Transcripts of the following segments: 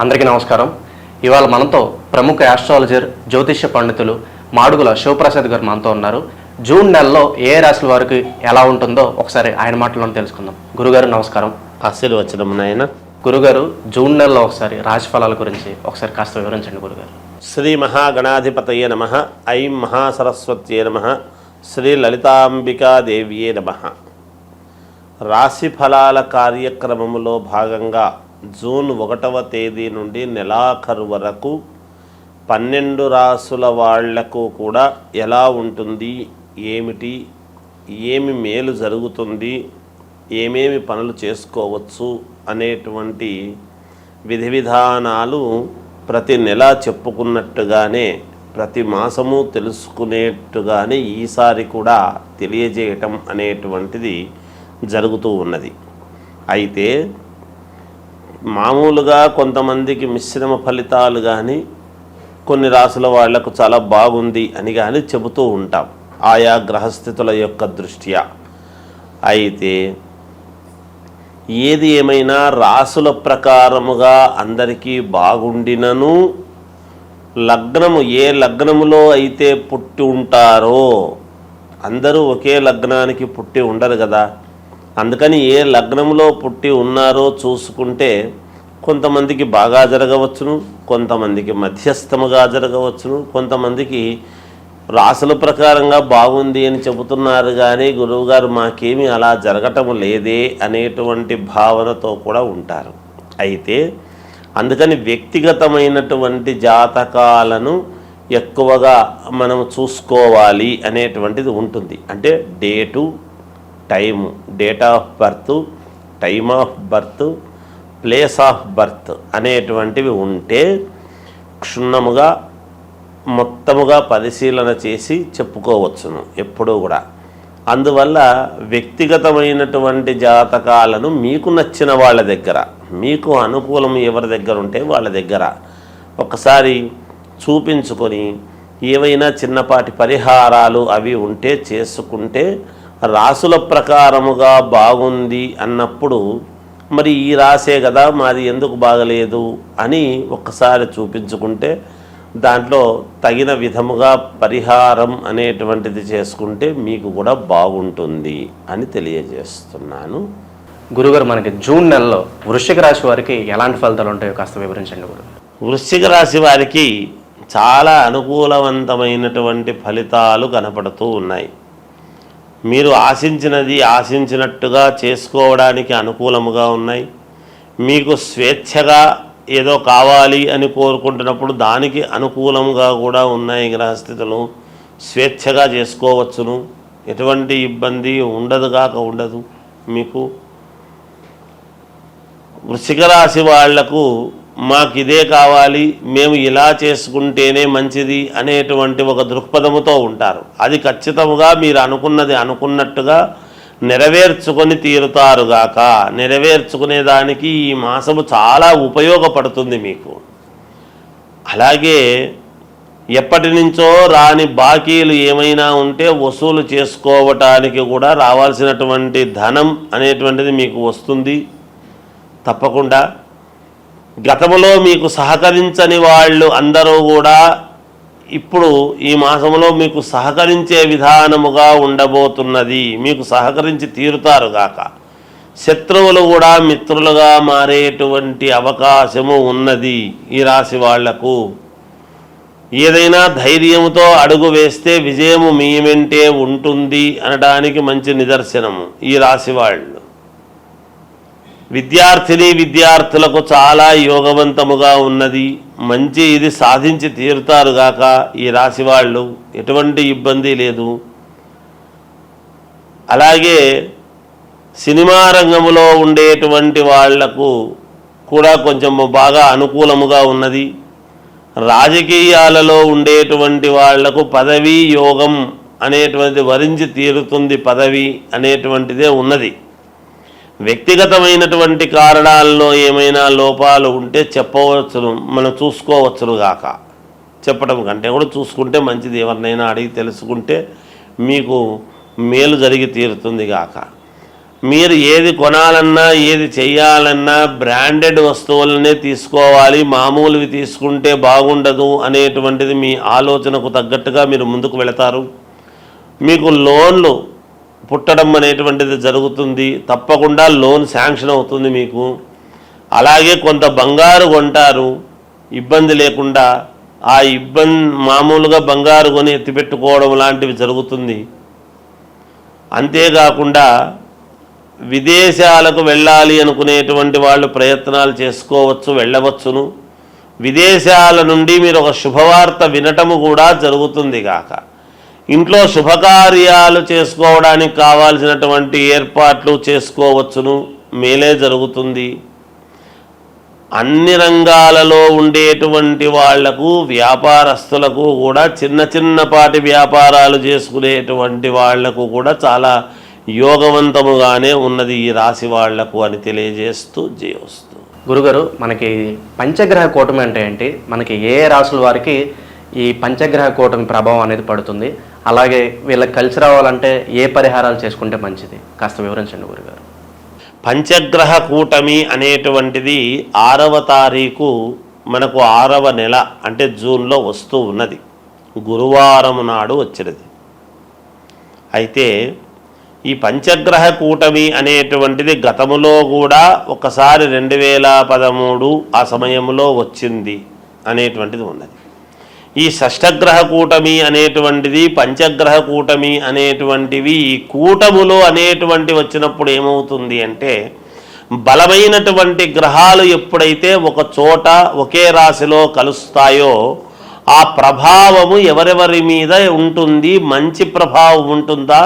అందరికీ నమస్కారం. ఇవాళ మనతో ప్రముఖ ఆస్ట్రాలజర్ జ్యోతిష్య పండితులు మాడుగుల శివప్రసాద్ గారు మనతో ఉన్నారు. జూన్ నెలలో ఏ రాశుల వారికి ఎలా ఉంటుందో ఒకసారి ఆయన మాటలను తెలుసుకుందాం. గురుగారు నమస్కారం. ఆశీర్వచనం నాయన. గురుగారు జూన్ నెలలో ఒకసారి రాశి ఫలాల గురించి ఒకసారి కాస్త వివరించండి గురుగారు. శ్రీ మహాగణాధిపతయే నమ. ఐం మహాసరస్వత్యే నమ. శ్రీ లలితాంబికాదేవియే నమ. రాశి ఫలాల కార్యక్రమములో భాగంగా జూన్ ఒకటవ తేదీ నుండి నెలాఖరు వరకు పన్నెండు రాసుల వాళ్ళకు కూడా ఎలా ఉంటుంది ఏమిటి ఏమి మేలు జరుగుతుంది ఏమేమి పనులు చేసుకోవచ్చు అనేటువంటి విధి విధానాలు ప్రతి నెల చెప్పుకున్నట్టుగానే ప్రతి మాసము తెలుసుకునేట్టుగానే ఈసారి కూడా తెలియజేయటం అనేటువంటిది జరుగుతూ ఉన్నది. అయితే మామూలుగా కొంతమందికి మిశ్రమ ఫలితాలు కానీ కొన్ని రాసుల వాళ్ళకు చాలా బాగుంది అని కానీ చెబుతూ ఉంటాం. ఆయా గ్రహస్థితుల యొక్క దృష్ట్యా. అయితే ఏది ఏమైనా రాసుల ప్రకారముగా అందరికీ బాగుండినను లగ్నము ఏ లగ్నములో అయితే పుట్టి ఉంటారో అందరూ ఒకే లగ్నానికి పుట్టి ఉండరు కదా. అందుకని ఏ లగ్నంలో పుట్టి ఉన్నారో చూసుకుంటే కొంతమందికి బాగా జరగవచ్చును కొంతమందికి మధ్యస్థముగా జరగవచ్చును కొంతమందికి రాసుల ప్రకారంగా బాగుంది అని చెబుతున్నారు కానీ గురువుగారు మాకేమీ అలా జరగటం లేదే అనేటువంటి భావనతో కూడా ఉంటారు. అయితే అందుకని వ్యక్తిగతమైనటువంటి జాతకాలను ఎక్కువగా మనం చూసుకోవాలి అనేటువంటిది ఉంటుంది. అంటే date time date of birth time of birth place of birth అనేటువంటివి ఉంటే క్షుణ్ణముగా మొత్తముగా పరిశీలన చేసి చెప్పుకోవచ్చును ఎప్పుడూ కూడా. అందువల్ల వ్యక్తిగతమైనటువంటి జాతకాలను మీకు నచ్చిన వాళ్ళ దగ్గర మీకు అనుకూలం ఎవరి దగ్గర ఉంటే వాళ్ళ దగ్గర ఒకసారి చూపించుకొని ఏవైనా చిన్నపాటి పరిహారాలు అవి ఉంటే చేసుకుంటే రాసుల ప్రకారముగా బాగుంది అన్నప్పుడు మరి ఈ రాసే కదా మాది ఎందుకు బాగలేదు అని ఒక్కసారి చూపించుకుంటే దాంట్లో తగిన విధముగా పరిహారం అనేటువంటిది చేసుకుంటే మీకు కూడా బాగుంటుంది అని తెలియజేస్తున్నాను. గురుగారు మనకి జూన్ నెలలో వృశ్చిక రాశి వారికి ఎలాంటి ఫలితాలు ఉంటాయో కాస్త వివరించండి గురుగారు. వృశ్చిక రాశి వారికి చాలా అనుకూలవంతమైనటువంటి ఫలితాలు కనపడుతూ ఉన్నాయి. మీరు ఆశించినది ఆశించినట్టుగా చేసుకోవడానికి అనుకూలముగా ఉన్నాయి. మీకు స్వేచ్ఛగా ఏదో కావాలి అని కోరుకుంటున్నప్పుడు దానికి అనుకూలంగా కూడా ఉన్నాయి గ్రహస్థితులు. స్వేచ్ఛగా చేసుకోవచ్చును. ఎటువంటి ఇబ్బంది ఉండదు కాక ఉండదు. మీకు వృషిక రాశి వాళ్ళకు మాకు ఇదే కావాలి మేము ఇలా చేసుకుంటేనే మంచిది అనేటువంటి ఒక దృక్పథముతో ఉంటారు. అది ఖచ్చితముగా మీరు అనుకున్నది అనుకున్నట్టుగా నెరవేర్చుకొని తీరుతారుగాక నెరవేర్చుకునే దానికి ఈ మాసము చాలా ఉపయోగపడుతుంది మీకు. అలాగే ఎప్పటి నుంచో రాని బాకీలు ఏమైనా ఉంటే వసూలు చేసుకోవటానికి కూడా రావాల్సినటువంటి ధనం అనేటువంటిది మీకు వస్తుంది. తప్పకుండా గతంలో మీకు సహకరించని వాళ్ళు అందరూ కూడా ఇప్పుడు ఈ మాసంలో మీకు సహకరించే విధానముగా ఉండబోతున్నది. మీకు సహకరించి తీరుతారుగాక శత్రువులు కూడా మిత్రులుగా మారేటువంటి అవకాశము ఉన్నది ఈ రాశి వాళ్ళకు. ఏదైనా ధైర్యంతో అడుగు వేస్తే విజయము మీ వెంటే ఉంటుంది అనడానికి మంచి నిదర్శనము ఈ రాశి వాళ్ళు. విద్యార్థిని విద్యార్థులకు చాలా యోగవంతముగా ఉన్నది. మంచి ఇది సాధించి తీరుతారు గాక ఈ రాశి వాళ్ళు. ఎటువంటి ఇబ్బంది లేదు. అలాగే సినిమా రంగంలో ఉండేటువంటి వాళ్ళకు కూడా కొంచెం బాగా అనుకూలముగా ఉన్నది. రాజకీయాలలో ఉండేటువంటి వాళ్ళకు పదవీ యోగం అనేటువంటిది వరించి తీరుతుంది. పదవి అనేటువంటిదే ఉన్నది. వ్యక్తిగతమైనటువంటి కారణాల్లో ఏమైనా లోపాలు ఉంటే చెప్పవచ్చును మనం చూసుకోవచ్చును గాక. చెప్పడం కంటే కూడా చూసుకుంటే మంచిది. ఎవరినైనా అడిగి తెలుసుకుంటే మీకు మేలు జరిగి తీరుతుంది గాక. మీరు ఏది కొనాలన్నా ఏది చేయాలన్నా బ్రాండెడ్ వస్తువులనే తీసుకోవాలి. మామూలువి తీసుకుంటే బాగుండదు అనేటువంటిది మీ ఆలోచనకు తగ్గట్టుగా మీరు ముందుకు వెళతారు. మీకు లోన్లు పుట్టడం అనేటువంటిది జరుగుతుంది. తప్పకుండా లోన్ శాంక్షన్ అవుతుంది మీకు. అలాగే కొంత బంగారు కొంటారు. ఇబ్బంది లేకుండా ఆ ఇబ్బంది మామూలుగా బంగారు కొని ఎత్తిపెట్టుకోవడం లాంటివి జరుగుతుంది. అంతేకాకుండా విదేశాలకు వెళ్ళాలి అనుకునేటువంటి వాళ్ళు ప్రయత్నాలు చేసుకోవచ్చు వెళ్ళవచ్చును. విదేశాల నుండి మీరు ఒక శుభవార్త వినటము కూడా జరుగుతుంది కాక ఇంట్లో శుభకార్యాలు చేసుకోవడానికి కావాల్సినటువంటి ఏర్పాట్లు చేసుకోవచ్చును. మేలే జరుగుతుంది. అన్ని రంగాలలో ఉండేటువంటి వాళ్ళకు వ్యాపారస్తులకు కూడా చిన్న చిన్నపాటి వ్యాపారాలు చేసుకునేటువంటి వాళ్ళకు కూడా చాలా యోగవంతముగానే ఉన్నది ఈ రాశి వాళ్ళకు అని తెలియజేస్తూ జయవస్తు గురుగారు మనకి పంచగ్రహ కూటమి అంటే ఏంటి? మనకి ఏ ఏ రాసుల వారికి ఈ పంచగ్రహ కూటమి ప్రభావం అనేది పడుతుంది? అలాగే వీళ్ళకి కలిసి రావాలంటే ఏ పరిహారాలు చేసుకుంటే మంచిది? కాస్త వివరించండి గురుగారు. పంచగ్రహ కూటమి అనేటువంటిది ఆరవ తారీఖు మనకు ఆరవ నెల అంటే జూన్లో వస్తూ ఉన్నది. గురువారం నాడు వచ్చినది. అయితే ఈ పంచగ్రహ కూటమి అనేటువంటిది గతములో కూడా ఒకసారి రెండు వేల పదమూడు ఆ సమయంలో వచ్చింది అనేటువంటిది ఉన్నది. ఈ షష్టగ్రహ కూటమి అనేటువంటిది పంచగ్రహ కూటమి అనేటువంటివి ఈ కూటములు అనేటువంటి వచ్చినప్పుడు ఏమవుతుంది అంటే బలమైనటువంటి గ్రహాలు ఎప్పుడైతే ఒక చోట ఒకే రాశిలో కలుస్తాయో ఆ ప్రభావము ఎవరెవరి మీద ఉంటుంది మంచి ప్రభావం ఉంటుందా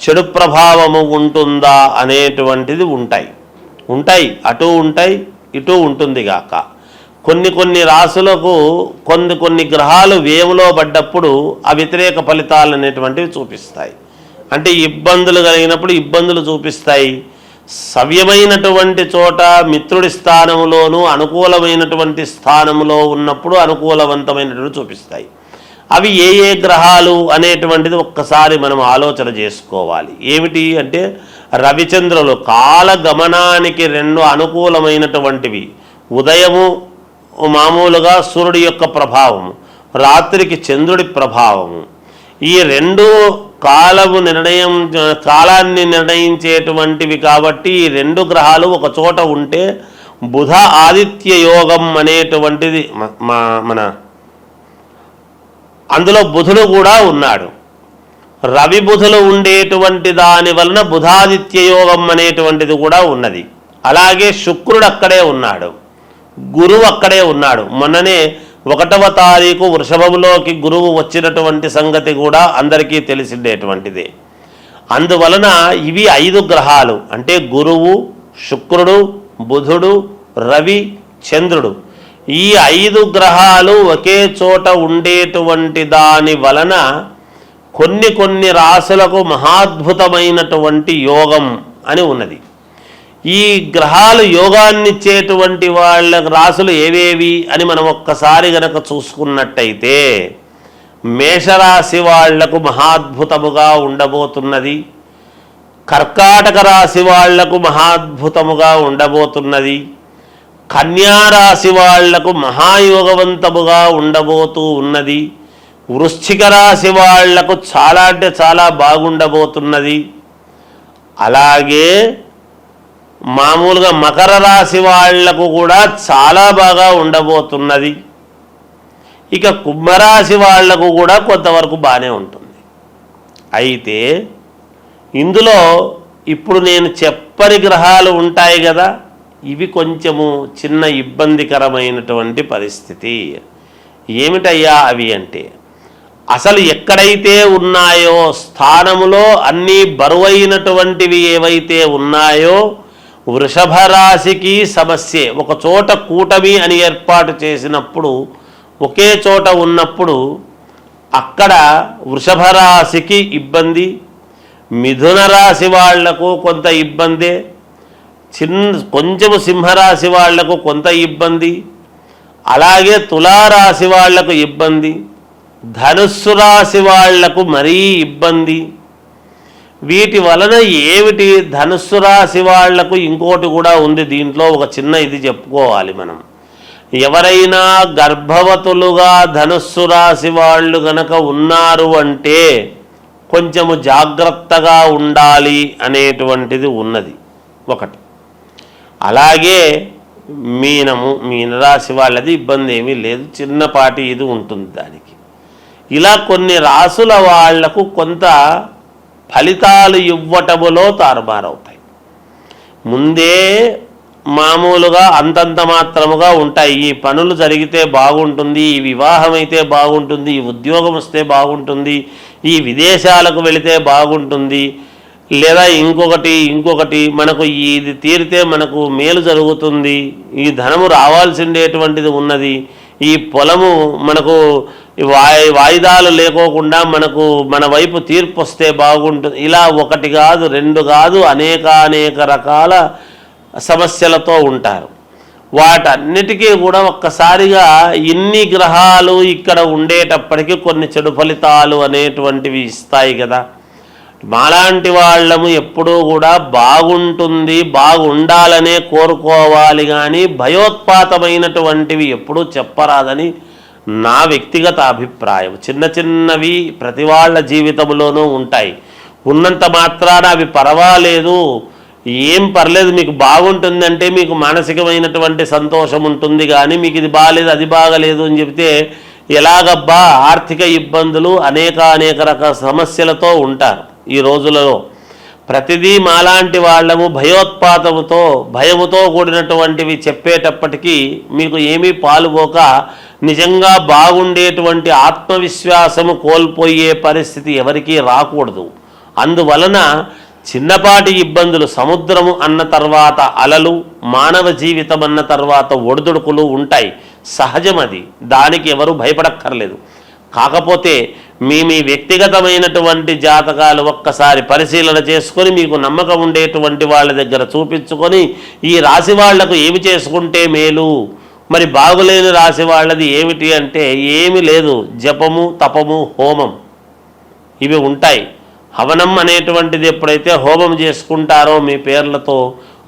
చెడు ప్రభావము ఉంటుందా అనేటువంటిది ఉంటాయి. ఉంటాయి. అటు ఉంటాయి ఇటు ఉంటుంది గాక కొన్ని కొన్ని రాసులకు కొన్ని కొన్ని గ్రహాలు వేవులో పడ్డప్పుడు ఆ వ్యతిరేక ఫలితాలు అనేటువంటివి చూపిస్తాయి. అంటే ఇబ్బందులు కలిగినప్పుడు ఇబ్బందులు చూపిస్తాయి. సవ్యమైనటువంటి చోట మిత్రుడి స్థానంలోనూ అనుకూలమైనటువంటి స్థానంలో ఉన్నప్పుడు అనుకూలవంతమైనటువంటి చూపిస్తాయి. అవి ఏ ఏ గ్రహాలు అనేటువంటిది ఒక్కసారి మనం ఆలోచన చేసుకోవాలి. ఏమిటి అంటే రవిచంద్రులు కాలగమనానికి రెండు అనుకూలమైనటువంటివి. ఉదయము మామూలుగా సూర్యుడి యొక్క ప్రభావము రాత్రికి చంద్రుడి ప్రభావము. ఈ రెండు కాలము నిర్ణయం కాలాన్ని నిర్ణయించేటువంటివి కాబట్టి ఈ రెండు గ్రహాలు ఒక చోట ఉంటే బుధ ఆదిత్య యోగం అనేటువంటిది మా- మన అందులో బుధుడు కూడా ఉన్నాడు. రవి బుధులు ఉండేటువంటి దాని వలన బుధాదిత్య యోగం అనేటువంటిది కూడా ఉన్నది. అలాగే శుక్రుడు అక్కడే ఉన్నాడు. గురువు అక్కడే ఉన్నాడు. మొన్ననే ఒకటవ తారీఖు వృషభంలోకి గురువు వచ్చినటువంటి సంగతి కూడా అందరికీ తెలిసిండేటువంటిదే. అందువలన ఇవి ఐదు గ్రహాలు. అంటే గురువు శుక్రుడు బుధుడు రవి చంద్రుడు. ఈ ఐదు గ్రహాలు ఒకే చోట ఉండేటువంటి దాని వలన కొన్ని కొన్ని రాసులకు మహాద్భుతమైనటువంటి యోగం అని ఉన్నది. ఈ గ్రహాలు యోగాన్నిచ్చేటువంటి వాళ్ళ రాసులు ఏవేవి అని మనం ఒక్కసారి గనక చూసుకున్నట్టయితే మేషరాశి వాళ్ళకు మహాద్భుతముగా ఉండబోతున్నది. కర్కాటక రాశి వాళ్ళకు మహాద్భుతముగా ఉండబోతున్నది. కన్యా రాశి వాళ్ళకు మహాయోగవంతముగా ఉండబోతూ ఉన్నది. వృశ్చిక రాశి వాళ్ళకు చాలా అంటే చాలా బాగుండబోతున్నది. అలాగే మామూలుగా మకర రాశి వాళ్ళకు కూడా చాలా బాగా ఉండబోతున్నది. ఇక కుంభరాశి వాళ్ళకు కూడా కొంతవరకు బాగానే ఉంటుంది. అయితే ఇందులో ఇప్పుడు నేను చెప్పని గ్రహాలు ఉంటాయి కదా ఇవి కొంచెము చిన్న ఇబ్బందికరమైనటువంటి పరిస్థితి. ఏమిటయ్యా అవి అంటే అసలు ఎక్కడైతే ఉన్నాయో స్థానములో అన్నీ బరువైనటువంటివి ఏవైతే ఉన్నాయో వృషభ రాశికి సమస్యే. ఒక చోట కూటమి అని ఏర్పాటు చేసినప్పుడు ఒకే చోట ఉన్నప్పుడు అక్కడ వృషభ రాశికి ఇబ్బంది మిథున రాశి వాళ్ళకు కొంత ఇబ్బందే చిన్న కొంచెము సింహరాశి వాళ్ళకు కొంత ఇబ్బంది అలాగే తులారాశి వాళ్ళకు ఇబ్బంది ధనుస్సు రాశి వాళ్ళకు మరీ ఇబ్బంది. వీటి వలన ఏమిటి ధనుస్సు రాశి వాళ్ళకు ఇంకోటి కూడా ఉంది దీంట్లో ఒక చిన్న ఇది చెప్పుకోవాలి మనం. ఎవరైనా గర్భవతులుగా ధనుస్సు రాశి వాళ్ళు గనక ఉన్నారు అంటే కొంచెము జాగ్రత్తగా ఉండాలి అనేటువంటిది ఉన్నది ఒకటి. అలాగే మీనము మీనరాశి వాళ్ళది ఇబ్బంది ఏమీ లేదు చిన్నపాటి ఇది ఉంటుంది దానికి. ఇలా కొన్ని రాసుల వాళ్ళకు కొంత ఫలితాలు ఇవ్వటములో తారుమారవుతాయి ముందే మామూలుగా అంతంత మాత్రముగా ఉంటాయి. ఈ పనులు జరిగితే బాగుంటుంది ఈ వివాహం అయితే బాగుంటుంది ఈ ఉద్యోగం వస్తే బాగుంటుంది ఈ విదేశాలకు వెళితే బాగుంటుంది లేదా ఇంకొకటి ఇంకొకటి మనకు ఇది తీరితే మనకు మేలు జరుగుతుంది ఈ ధనము రావాల్సిండేటువంటిది ఉన్నది ఈ పొలము మనకు వాయి వాయిదాలు లేకోకుండా మనకు మన వైపు తీర్పు వస్తే బాగుంటుంది. ఇలా ఒకటి కాదు రెండు కాదు అనేక అనేక రకాల సమస్యలతో ఉంటారు. వాటన్నిటికీ కూడా ఒక్కసారిగా ఇన్ని గ్రహాలు ఇక్కడ ఉండేటప్పటికీ కొన్ని చెడు ఫలితాలు అనేటువంటివి ఇస్తాయి కదా. మాలాంటి వాళ్ళము ఎప్పుడూ కూడా బాగుంటుంది బాగుండాలనే కోరుకోవాలి కానీ భయోత్పాతమైనటువంటివి ఎప్పుడూ చెప్పరాదని నా వ్యక్తిగత అభిప్రాయం. చిన్న చిన్నవి ప్రతి వాళ్ళ జీవితంలోనూ ఉంటాయి. ఉన్నంత మాత్రాన అవి పర్వాలేదు. ఏం పర్లేదు మీకు బాగుంటుందంటే మీకు మానసికమైనటువంటి సంతోషం ఉంటుంది కానీ మీకు ఇది బాగాలేదు అది బాగలేదు అని చెప్తే ఎలాగబ్బా ఆర్థిక ఇబ్బందులు అనేక అనేక రకాల సమస్యలతో ఉంటారు. ఈ రోజులలో ప్రతిదీ మాలాంటి వాళ్ళము భయోత్పాతముతో భయముతో కూడినటువంటివి చెప్పేటప్పటికీ మీకు ఏమీ పాలుపోక నిజంగా బాగుండేటువంటి ఆత్మవిశ్వాసము కోల్పోయే పరిస్థితి ఎవరికీ రాకూడదు. అందువలన చిన్నపాటి ఇబ్బందులు సముద్రము అన్న తర్వాత అలలు మానవ జీవితం అన్న తర్వాత ఒడిదుడుకులు ఉంటాయి. సహజం అది దానికి ఎవరు భయపడక్కర్లేదు. కాకపోతే మీ మీ వ్యక్తిగతమైనటువంటి జాతకాలు ఒక్కసారి పరిశీలన చేసుకొని మీకు నమ్మకం ఉండేటువంటి వాళ్ళ దగ్గర చూపించుకొని ఈ రాశి వాళ్ళకు ఏమి చేసుకుంటే మేలు? మరి బాగులేని రాశి వాళ్ళది ఏమిటి అంటే ఏమి లేదు. జపము తపము హోమం. ఇవి ఉంటాయి. హవనం అనేటువంటిది ఎప్పుడైతే హోమం చేసుకుంటారో మీ పేర్లతో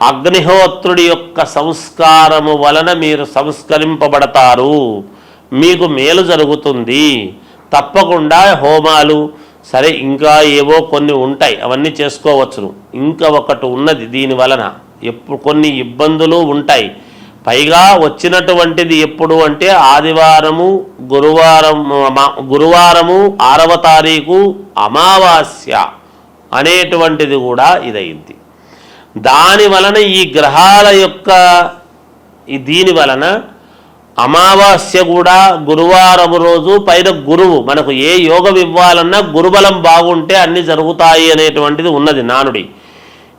అగ్నిహోత్రుడి యొక్క సంస్కారము వలన మీరు సంస్కరింపబడతారు. మీకు మేలు జరుగుతుంది. తప్పకుండా హోమాలు సరే ఇంకా ఏవో కొన్ని ఉంటాయి. అవన్నీ చేసుకోవచ్చును. ఇంకా ఒకటి ఉన్నది దీని వలన. ఎప్పుడు కొన్ని ఇబ్బందులు ఉంటాయి. పైగా వచ్చినటువంటిది ఎప్పుడు అంటే ఆదివారము గురువారం మా- గురువారము ఆరవ తారీఖు అమావాస్య అనేటువంటిది కూడా ఇదైంది దాని వలన ఈ గ్రహాల యొక్క దీని వలన అమావాస్య కూడా గురువారం రోజు పైన గురువు మనకు ఏ యోగం ఇవ్వాలన్నా గురుబలం బాగుంటే అన్ని జరుగుతాయి అనేటువంటిది ఉన్నది నానుడి.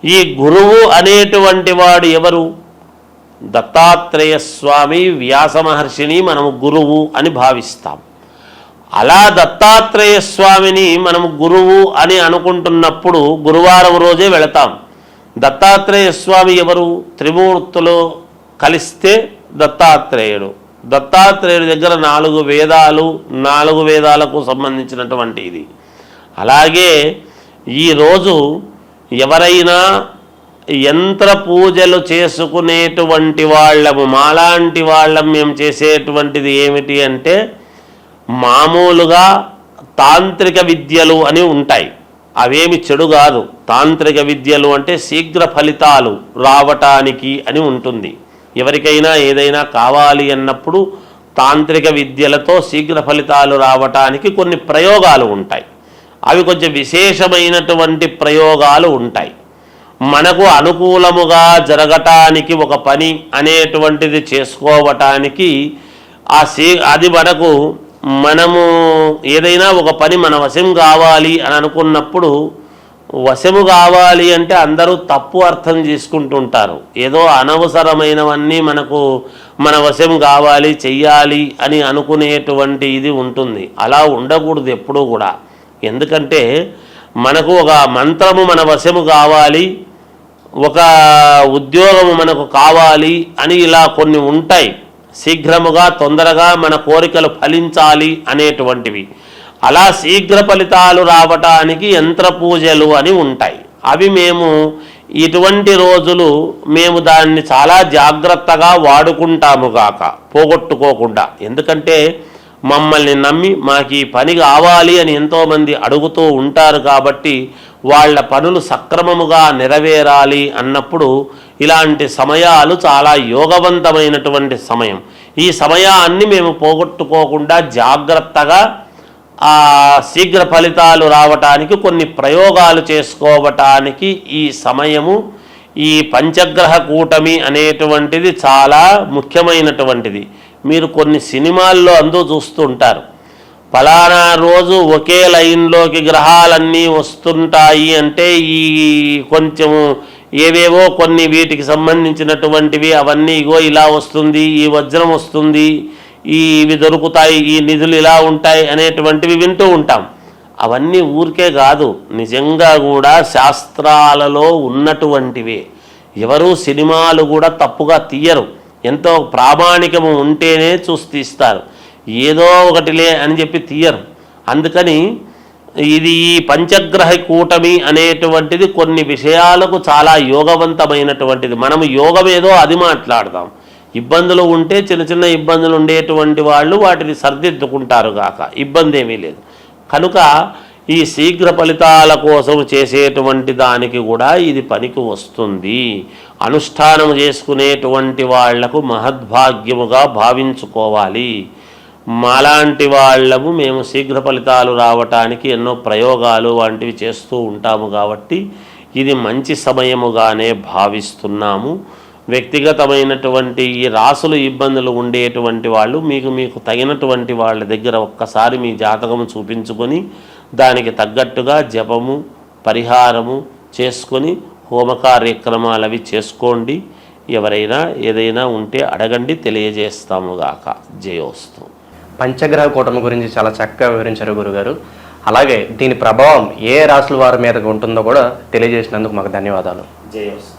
ఈ గురువు అనేటువంటి వాడు ఎవరు? దత్తాత్రేయ స్వామి వ్యాస మహర్షిని మనము గురువు అని భావిస్తాం. అలా దత్తాత్రేయ స్వామిని మనము గురువు అని అనుకుంటున్నప్పుడు గురువారం రోజే వెళతాం. దత్తాత్రేయ స్వామి ఎవరు? త్రిమూర్తులు కలిస్తే దత్తాత్రేయుడు. దత్తాత్రేయుడి దగ్గర నాలుగు వేదాలు నాలుగు వేదాలకు సంబంధించినటువంటి ఇది. అలాగే ఈరోజు ఎవరైనా యంత్ర పూజలు చేసుకునేటువంటి వాళ్ళము మాలాంటి వాళ్ళం మేము చేసేటువంటిది ఏమిటి అంటే మామూలుగా తాంత్రిక విద్యలు అని ఉంటాయి. అవేమి చెడు కాదు. తాంత్రిక విద్యలు అంటే శీఘ్ర ఫలితాలు రావటానికి అని ఉంటుంది. ఎవరికైనా ఏదైనా కావాలి అన్నప్పుడు తాంత్రిక విద్యలతో శీఘ్ర ఫలితాలు రావటానికి కొన్ని ప్రయోగాలు ఉంటాయి. అవి కొంచెం విశేషమైనటువంటి ప్రయోగాలు ఉంటాయి. మనకు అనుకూలముగా జరగటానికి ఒక పని అనేటువంటిది చేసుకోవటానికి ఆ సీ అది మనకు మనము ఏదైనా ఒక పని మన వశం కావాలి అని అనుకున్నప్పుడు వశము కావాలి అంటే అందరూ తప్పు అర్థం చేసుకుంటుంటారు. ఏదో అనవసరమైనవన్నీ మనకు మన వశం కావాలి చెయ్యాలి అని అనుకునేటువంటి ఇది ఉంటుంది. అలా ఉండకూడదు ఎప్పుడూ కూడా. ఎందుకంటే మనకు ఒక మంత్రము మన వశము కావాలి ఒక ఉద్యోగము మనకు కావాలి అని ఇలా కొన్ని ఉంటాయి. శీఘ్రముగా తొందరగా మన కోరికలు ఫలించాలి అనేటువంటివి. అలా శీఘ్ర ఫలితాలు రావటానికి యంత్ర పూజలు అని ఉంటాయి. అవి మేము ఇటువంటి రోజులు మేము దాన్ని చాలా జాగ్రత్తగా వాడుకుంటాము గాక పోగొట్టుకోకుండా. ఎందుకంటే మమ్మల్ని నమ్మి మాకు ఈ పని కావాలి అని ఎంతోమంది అడుగుతూ ఉంటారు కాబట్టి వాళ్ళ పనులు సక్రమముగా నెరవేరాలి అన్నప్పుడు ఇలాంటి సమయాలు చాలా యోగవంతమైనటువంటి సమయం. ఈ సమయాన్ని మేము పోగొట్టుకోకుండా జాగ్రత్తగా ఆ శీఘ్ర ఫలితాలు రావటానికి కొన్ని ప్రయోగాలు చేసుకోవటానికి ఈ సమయము ఈ పంచగ్రహ కూటమి అనేటువంటిది చాలా ముఖ్యమైనటువంటిది. మీరు కొన్ని సినిమాల్లో అందు చూస్తుంటారు ఫలానా రోజు ఒకే లైన్లోకి గ్రహాలన్నీ వస్తుంటాయి అంటే ఈ కొంచెము ఏవేవో కొన్ని వీటికి సంబంధించినటువంటివి అవన్నీ ఇగో ఇలా వస్తుంది ఈ వజ్రం వస్తుంది ఈ ఇవి దొరుకుతాయి ఈ నిధులు ఇలా ఉంటాయి అనేటువంటివి వింటూ ఉంటాం. అవన్నీ ఊరికే కాదు నిజంగా కూడా శాస్త్రాలలో ఉన్నటువంటివి. ఎవరు సినిమాలు కూడా తప్పుగా తీయరు. ఎంతో ప్రామాణికము ఉంటేనే చూసి తీస్తారు. ఏదో ఒకటిలే అని చెప్పి తీయరు. అందుకని ఇది ఈ పంచగ్రహ కూటమి అనేటువంటిది కొన్ని విషయాలకు చాలా యోగవంతమైనటువంటిది. మనము యోగం ఏదో అది మాట్లాడదాం. ఇబ్బందులు ఉంటే చిన్న చిన్న ఇబ్బందులు ఉండేటువంటి వాళ్ళు వాటిని సర్దిద్దుకుంటారు గాక. ఇబ్బంది ఏమీ లేదు. కనుక ఈ శీఘ్ర ఫలితాల కోసం చేసేటువంటి దానికి కూడా ఇది పనికి వస్తుంది. అనుష్ఠానం చేసుకునేటువంటి వాళ్ళకు మహద్భాగ్యముగా భావించుకోవాలి. మాలాంటి వాళ్ళము మేము శీఘ్ర ఫలితాలు రావటానికి ఎన్నో ప్రయోగాలు వంటివి చేస్తూ ఉంటాము కాబట్టి ఇది మంచి సమయముగానే భావిస్తున్నాము. వ్యక్తిగతమైనటువంటి ఈ రాసులు ఇబ్బందులు ఉండేటువంటి వాళ్ళు మీకు మీకు తగినటువంటి వాళ్ళ దగ్గర ఒక్కసారి మీ జాతకము చూపించుకొని దానికి తగ్గట్టుగా జపము పరిహారము చేసుకొని హోమ కార్యక్రమాలు అవి చేసుకోండి. ఎవరైనా ఏదైనా ఉంటే అడగండి తెలియజేస్తాము గాక. జయోస్తు. పంచగ్రహ కూటమి గురించి చాలా చక్కగా వివరించారు గురుగారు. అలాగే దీని ప్రభావం ఏ రాశుల వారి మీద ఉంటుందో కూడా తెలియజేసినందుకు మాకు ధన్యవాదాలు. జయోస్తు.